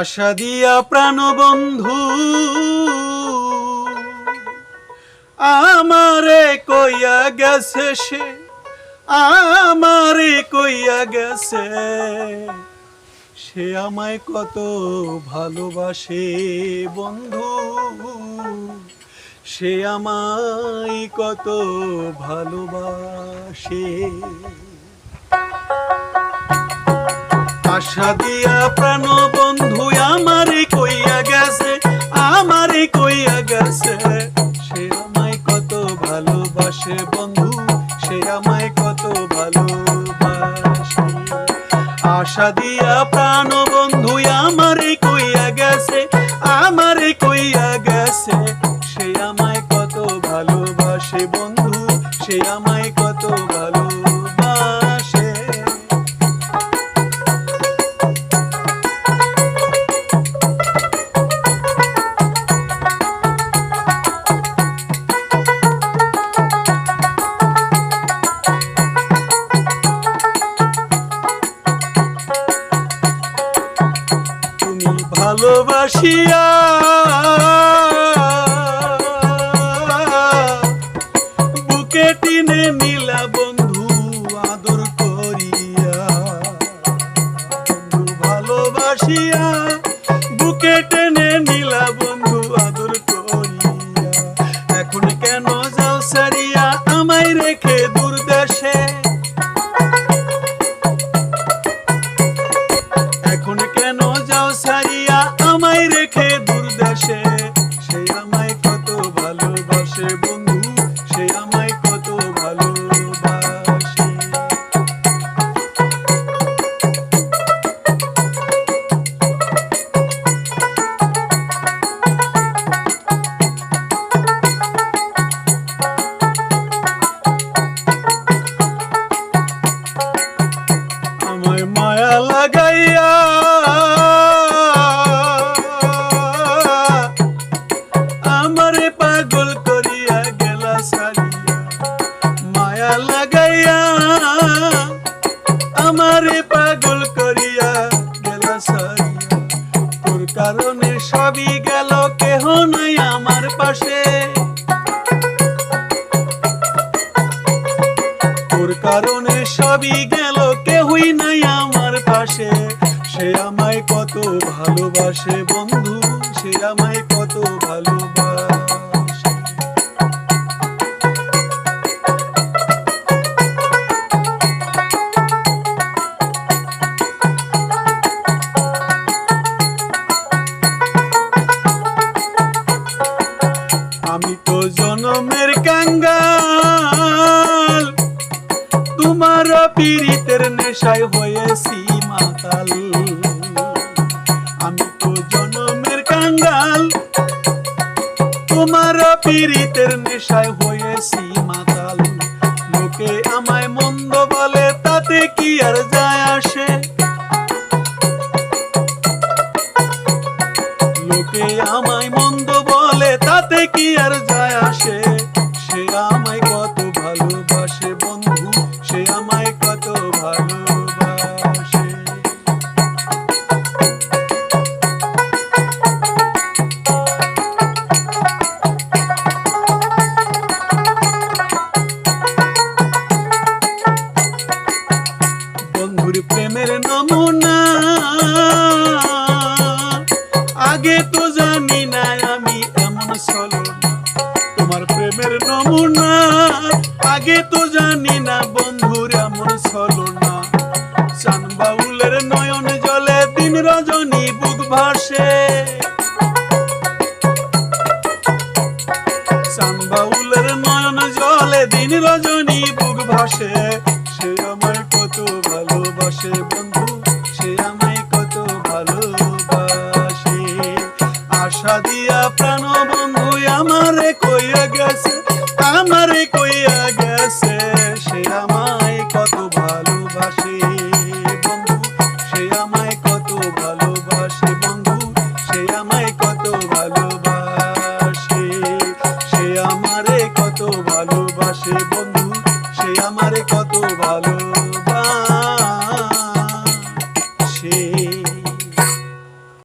আশা দিয়া প্রাণ বন্ধু আমারে কইয়া গেছে সে, আমারে কইয়া গেছে। সে আমায় কত ভালোবাসে বন্ধু, সে আমায় কত ভালোবাসে। আশা দিয়া প্রাণ বন্ধু আমারে কইয়া গেছে, আমারে কইয়া গেছে। সে আমায় কত ভালোবাসে বন্ধু, সে আমায় কত ভালোবাসে। আশা দিয়া প্রাণ বন্ধু আমারে কইয়া গেছে, আমারে কইয়া গেছে। সে আমায় কত ভালোবাসে বন্ধু, সে আমায় ভালোবাসিয়া। বুকে টিনে নীলা বন্ধু আদর করিয়া। পাগল করিয়া গেলা তোর কারণে সবই গেল, কেহ নাই আমার পাশে। তোর কারণে সবই গেল, কেহই নাই আমার পাশে। সে আমায় কত ভালোবাসে বন্ধু, সে আমায় কত ভালোবাসে। জনমের কাঙ্গাল তোমার পীড়িতের নেশায় হয়েছি মাতাল। আমি তো জনমের কাঙ্গাল। তোমার পীড়িতের নেশায় হয়েছি মাতাল। লোকে আমায় মন্দ বলে, তাতে কি আর যায় আসে? লোকে আমায় মন্দ বলে, তাতে কি আর চলো। তোমার প্রেমের নমুনা, আগে তো জানি না বন্ধুর এমন চলো না চান বাউলের নয়ন জলে দিন রজনী বুক ভাসে। চান বাউলের নয়ন জলে দিন রজনী বুক ভাসে। সে আমায় কত ভালোবাসে বন্ধু। আশা দিয়া প্রাণ বন্ধু আমারে কইয়া গেছে, আমারে কইয়া গেছে, সে আমায় কত ভালোবাসে বন্ধু, সে আমায় কত ভালোবাসে বন্ধু, সে আমায় কত ভালোবাসে, সে আমারে কত ভালোবাসে বন্ধু, সে আমারে কত